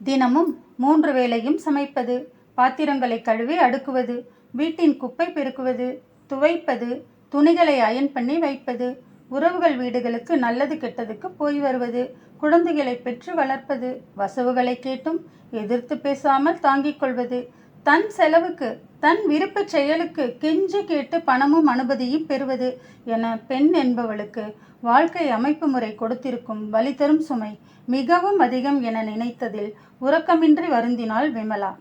தினமும் மூன்று வேளையும் சமைப்பது பாத்திரங்களை கழுவி அடுக்குவது வீட்டின் குப்பை பெருக்குவது துவைப்பது துணிகளை அயன் பண்ணி வைப்பது உறவுகள் வீடுகளுக்கு நல்லது கெட்டதுக்கு போய் வருவது குழந்தைகளை பெற்று வளர்ப்பது வசவுகளை கேட்டும் எதிர்த்து பேசாமல் தாங்கிக் கொள்வது தன் செலவுக்கு தன் விருப்ப செயலுக்கு கெஞ்சி கேட்டு பணமும் அனுமதியும் பெறுவது என பெண் என்பவளுக்கு வாழ்க்கை அமைப்பு முறை கொடுத்திருக்கும் வலி தரும் சுமை மிகவும் அதிகம் என நினைத்ததில் உறக்கமின்றி வருந்தினாள் விமலா.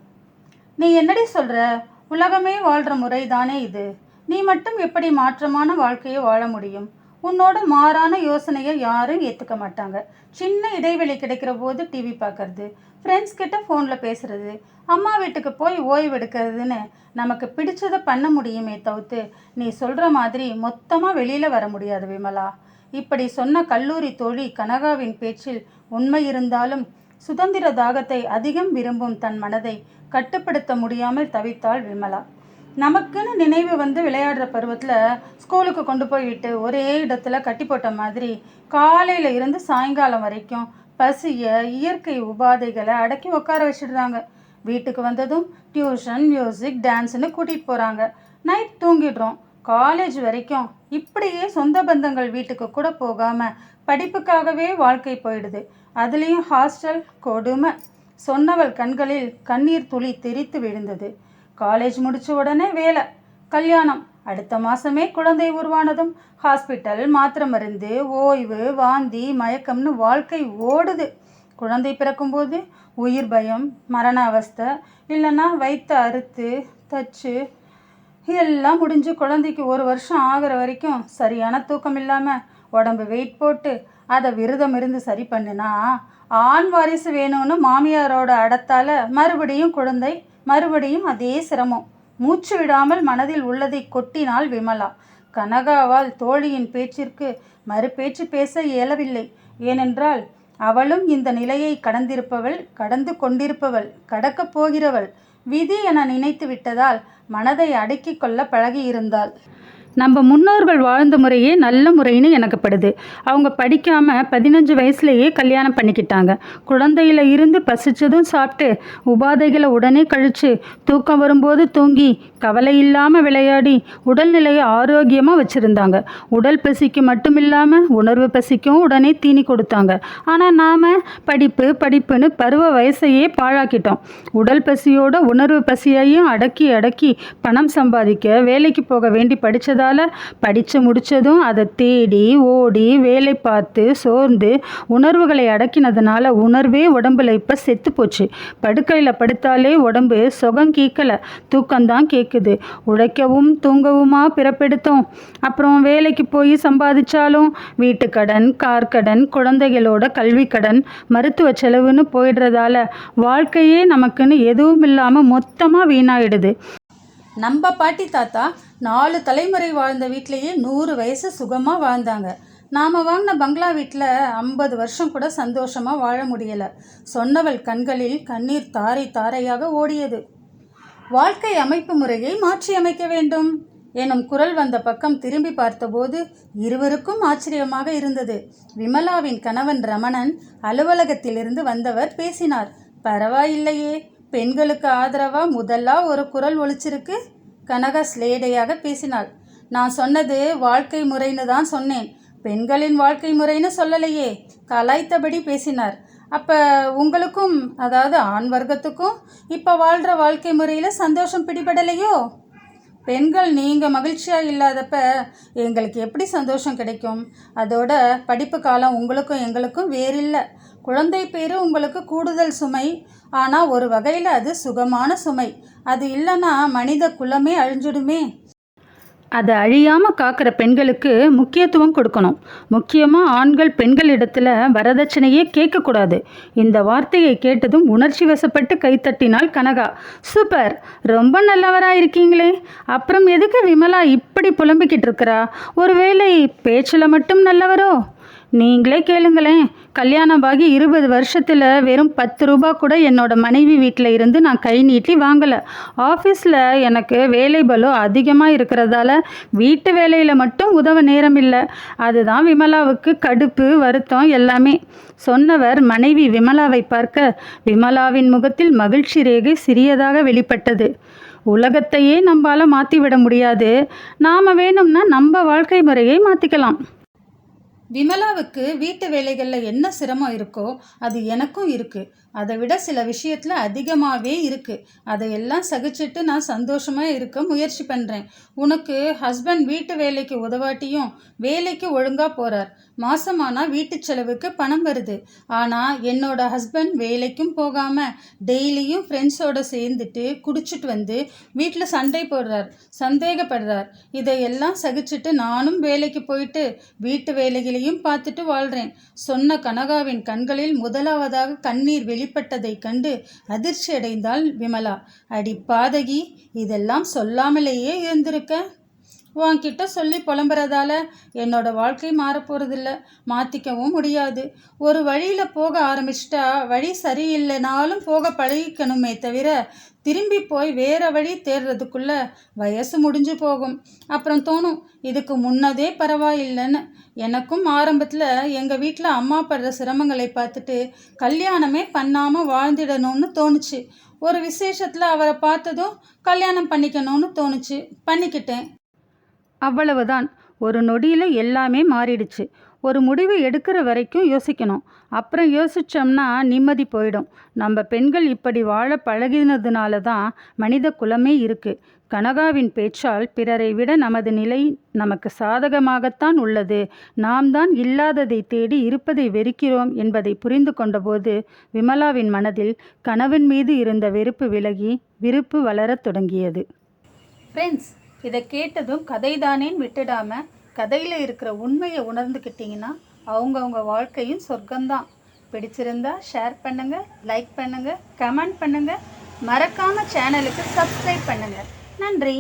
நீ என்னடி சொல்ற? உலகமே வாழ்ற முறை தானே இது. நீ மட்டும் எப்படி மாற்றமான வாழ்க்கையை வாழ முடியும்? உன்னோட மாறான யோசனையை யாரும் ஏற்றுக்க மாட்டாங்க. சின்ன இடைவெளி கிடைக்கிற போது டிவி பார்க்கறது ஃப்ரெண்ட்ஸ் கிட்ட ஃபோனில் பேசுறது அம்மா வீட்டுக்கு போய் ஓய்வு எடுக்கிறதுன்னு நமக்கு பிடிச்சதை பண்ண முடியுமே தவிர்த்து நீ சொல்கிற மாதிரி மொத்தமாக வெளியில் வர முடியாது விமலா. இப்படி சொன்ன கல்லூரி தோழி கனகாவின் பேச்சில் உண்மை இருந்தாலும் சுதந்திர தாகத்தை அதிகம் விரும்பும் தன் மனதை கட்டுப்படுத்த முடியாமல் தவித்தாள் விமலா. நமக்குன்னு நினைவு வந்து விளையாடுற பருவத்தில் ஸ்கூலுக்கு கொண்டு போய்விட்டு ஒரே இடத்துல கட்டி போட்ட மாதிரி காலையில் இருந்து சாயங்காலம் வரைக்கும் பசிய இயற்கை உபாதைகளை அடக்கி உட்கார வச்சிடுறாங்க. வீட்டுக்கு வந்ததும் டியூஷன் மியூசிக் டான்ஸ்னு கூட்டிகிட்டு போகிறாங்க நைட் தூங்கிடுறோம். காலேஜ் வரைக்கும் இப்படியே சொந்த பந்தங்கள் வீட்டுக்கு கூட போகாமல் படிப்புக்காகவே வாழ்க்கை போயிடுது. அதுலேயும் ஹாஸ்டல் கொடுமை. சொன்னவள் கண்களில் கண்ணீர் துளி தெரித்து விழுந்தது. காலேஜ் முடித்த உடனே வேலை. கல்யாணம். அடுத்த மாசமே குழந்தை உருவானதும் ஹாஸ்பிட்டல் மாத்திரை மருந்து ஓய்வு வாந்தி மயக்கம்னு வாழ்க்கை ஓடுது. குழந்தை பிறக்கும்போது உயிர் பயம் மரண அவஸ்தை இல்லைன்னா வைத்த அறுத்து தச்சு எல்லாம் முடிஞ்சு குழந்தைக்கு ஒரு வருஷம் ஆகிற வரைக்கும் சரியான தூக்கம் இல்லாமல் உடம்பு வெயிட் போட்டு அதை விரதம் இருந்து சரி பண்ணுனா ஆண் வாரிசு வேணும்னு மாமியாரோட அடத்தால் மறுபடியும் குழந்தை மறுபடியும் அதே சிரமம். மூச்சு விடாமல் மனதில் உள்ளதை கொட்டினாள் விமலா. கனகாவால் தோழியின் பேச்சிற்கு மறுபேச்சு பேச இயலவில்லை. ஏனென்றால் அவளும் இந்த நிலையை கடந்திருப்பவள் கடந்து கொண்டிருப்பவள் கடக்கப் போகிறவள். விதி என நினைத்து விட்டதால் மனதை அடக்கிக் கொள்ள பழகியிருந்தாள். நம்ம முன்னோர்கள் வாழ்ந்த முறையே நல்ல முறைன்னு எனக்கு படுது அவங்க படிக்காமல் பதினஞ்சு வயசுலேயே கல்யாணம் பண்ணிக்கிட்டாங்க. குழந்தையில இருந்து பசிச்சதும் சாப்பிட்டு உபாதைகளை உடனே கழித்து தூக்கம் வரும்போது தூங்கி கவலை இல்லாமல் விளையாடி உடல்நிலையை ஆரோக்கியமாக வச்சுருந்தாங்க. உடல் பசிக்கு மட்டும் இல்லாமல் உணர்வு பசிக்கும் உடனே தீனி கொடுத்தாங்க. ஆனால் நாம் படிப்பு படிப்புன்னு பருவ வயசையே பாழாக்கிட்டோம். உடல் பசியோட உணர்வு பசியையும் அடக்கி அடக்கி பணம் சம்பாதிக்க வேலைக்கு போக வேண்டி அதனால் படித்து முடித்ததும் அதை தேடி ஓடி வேலை பார்த்து சோர்ந்து உணர்வுகளை அடக்கினதுனால உணர்வே உடம்புல இப்போ செத்து போச்சு. படுக்கையில் படுத்தாலே உடம்பு சுகம் கேட்கல தூக்கம்தான் கேட்குது உழைக்கவும் தூங்கவுமா பிறப்பெடுத்தோம். அப்புறம் வேலைக்கு போய் சம்பாதிச்சாலும் வீட்டுக்கடன் கார் கடன் குழந்தைகளோட கல்வி கடன் மருத்துவ செலவுன்னு போயிடுறதால வாழ்க்கையே நமக்குன்னு எதுவும் இல்லாமல் மொத்தமாக வீணாயிடுது. நம்ம பாட்டி தாத்தா நாலு தலைமுறை வாழ்ந்த வீட்லேயே நூறு வயசு சுகமாக வாழ்ந்தாங்க. நாம் வாங்கின பங்களா வீட்டில் ஐம்பது வருஷம் கூட சந்தோஷமாக வாழ முடியலை. சொன்னவள் கண்களில் கண்ணீர் தாரை தாரையாக ஓடியது. வாழ்க்கை அமைப்பு முறையை மாற்றி அமைக்க வேண்டும். எனும் குரல் வந்த பக்கம் திரும்பி பார்த்தபோது இருவருக்கும் ஆச்சரியமாக இருந்தது. விமலாவின் கணவன் ரமணன் அலுவலகத்திலிருந்து வந்தவர் பேசினார். பரவாயில்லையே பெண்களுக்கு ஆதரவாக முதல்லா ஒரு குரல் ஒழிச்சிருக்கு கனகா ஸ்லேடையாக பேசினாள். நான் சொன்னது வாழ்க்கை முறைன்னு தான் சொன்னேன். பெண்களின் வாழ்க்கை முறைன்னு சொல்லலையே. கலாய்த்தபடி பேசினார். அப்போ உங்களுக்கும் அதாவது ஆண் வர்க்கத்துக்கும் இப்போ வாழ்கிற வாழ்க்கை முறையில் சந்தோஷம் பிடிபடலையோ? பெண்கள் நீங்கள் மகிழ்ச்சியாக இல்லாதப்ப எங்களுக்கு எப்படி சந்தோஷம் கிடைக்கும்? அதோட படிப்பு காலம் உங்களுக்கும் எங்களுக்கும் வேறில்லை. குழந்தை பேரு உங்களுக்கு கூடுதல் சுமை. ஆனால் ஒரு வகையில் அது சுகமான சுமை. அது இல்லைன்னா மனித குலமே அழிஞ்சிடுமே. அதை அழியாமல் காக்கிற பெண்களுக்கு முக்கியத்துவம் கொடுக்கணும். முக்கியமாக ஆண்கள் பெண்களிடத்தில் வரதட்சணையே கேட்கக்கூடாது. இந்த வார்த்தையை கேட்டதும் உணர்ச்சி வசப்பட்டு கைத்தட்டினாள் கனகா. சூப்பர்! ரொம்ப நல்லவராக இருக்கீங்களே அப்புறம் எதுக்கு விமலா இப்படி புலம்பிக்கிட்டு இருக்கிறா? ஒருவேளை பேச்சில் மட்டும் நல்லவரோ? நீங்களே கேளுங்களேன். கல்யாணமாகி இருபது வருஷத்தில் வெறும் பத்து ரூபா கூட என்னோட மனைவி வீட்டில் இருந்து நான் கை நீட்டி வாங்கலை. ஆஃபீஸில் எனக்கு வேலை பலம் அதிகமாக இருக்கிறதால வீட்டு வேலையில் மட்டும் உதவ நேரம் இல்லை. அதுதான் விமலாவுக்கு கடுப்பு வருத்தம் எல்லாமே. சொன்னவர் மனைவி விமலாவை பார்க்க விமலாவின் முகத்தில் மகிழ்ச்சி ரேகை சிறியதாக வெளிப்பட்டது. உலகத்தையே நம்மால் மாற்றிவிட முடியாது. நாம் வேணும்னா நம்ம வாழ்க்கை முறையை மாற்றிக்கலாம் விமலாவுக்கு வீட்டு வேலைகளில் என்ன சிரமம் இருக்கோ அது எனக்கும் இருக்குது அதை விட சில விஷயத்தில் அதிகமாகவே இருக்குது அதையெல்லாம் சகிச்சுட்டு நான் சந்தோஷமாக இருக்க முயற்சி பண்ணுறேன் உனக்கு ஹஸ்பண்ட் வீட்டு வேலைக்கு உதவாட்டியும் வேலைக்கு ஒழுங்காக போகிறார் மாதமானால் வீட்டு செலவுக்கு பணம் வருது. ஆனால் என்னோட ஹஸ்பண்ட் வேலைக்கும் போகாமல் டெய்லியும் ஃப்ரெண்ட்ஸோடு சேர்ந்துட்டு குடிச்சிட்டு வந்து வீட்டில் சண்டை போடுறார் சந்தேகப்படுறார். இதையெல்லாம் சகிச்சுட்டு நானும் வேலைக்கு போயிட்டு வீட்டு வேலைகளையும் பார்த்துட்டு வாழ்கிறேன் சொன்ன கனகாவின் கண்களில் முதலாவதாக கண்ணீர் வெளி வெளிப்பட்டதைக் கண்டு அதிர்ச்சி அடைந்தாள் விமலா. அடி பாதகி இதெல்லாம் சொல்லாமலேயே இருந்திருக்க உன்கிட்ட சொல்லி புலம்புறதால என்னோட வாழ்க்கை மாறப்போகிறதில்ல மாற்றிக்கவும் முடியாது. ஒரு வழியில் போக ஆரம்பிச்சிட்டா வழி சரியில்லைனாலும் போக பழகிக்கணுமே தவிர திரும்பி போய் வேற வழி தேடுறதுக்குள்ள வயசு முடிஞ்சு போகும். அப்புறம் தோணும் இதுக்கு முன்னதே பரவாயில்லைன்னு. எனக்கும் ஆரம்பத்தில் எங்கள் வீட்டில் அம்மா படுற சிரமங்களை பார்த்துட்டு கல்யாணமே பண்ணாமல் வாழ்ந்திடணும்னு தோணுச்சு. ஒரு விசேஷத்தில் அவரை பார்த்ததும் கல்யாணம் பண்ணிக்கணும்னு தோணுச்சு. பண்ணிக்கிட்டேன். அவ்வளவுதான். ஒரு நொடியில் எல்லாமே மாறிடுச்சு. ஒரு முடிவு எடுக்கிற வரைக்கும் யோசிக்கணும். அப்புறம் யோசிச்சோம்னா நிம்மதி போயிடும். நம்ம பெண்கள் இப்படி வாழ பழகினதுனால தான் மனித குலமே இருக்குது கனகாவின் பேச்சால் பிறரை விட நமது நிலை நமக்கு சாதகமாகத்தான் உள்ளது. நாம் தான் இல்லாததை தேடி இருப்பதை வெறுக்கிறோம் என்பதை புரிந்து கொண்டபோது விமலாவின் மனதில் கனவின் மீது இருந்த வெறுப்பு விலகி விருப்பு வளரத் தொடங்கியது. ஃப்ரெண்ட்ஸ் இதை கேட்டதும் கதைதானேன்னு விட்டுடாம கதையில் இருக்கிற உண்மையை உணர்ந்துக்கிட்டிங்கன்னா அவங்கவுங்க வாழ்க்கையும் சொர்க்கம்தான். பிடிச்சிருந்தா ஷேர் பண்ணுங்கள் லைக் பண்ணுங்கள் கமெண்ட் பண்ணுங்கள் மறக்காமல் சேனலுக்கு சப்ஸ்கிரைப் பண்ணுங்கள் நன்றி.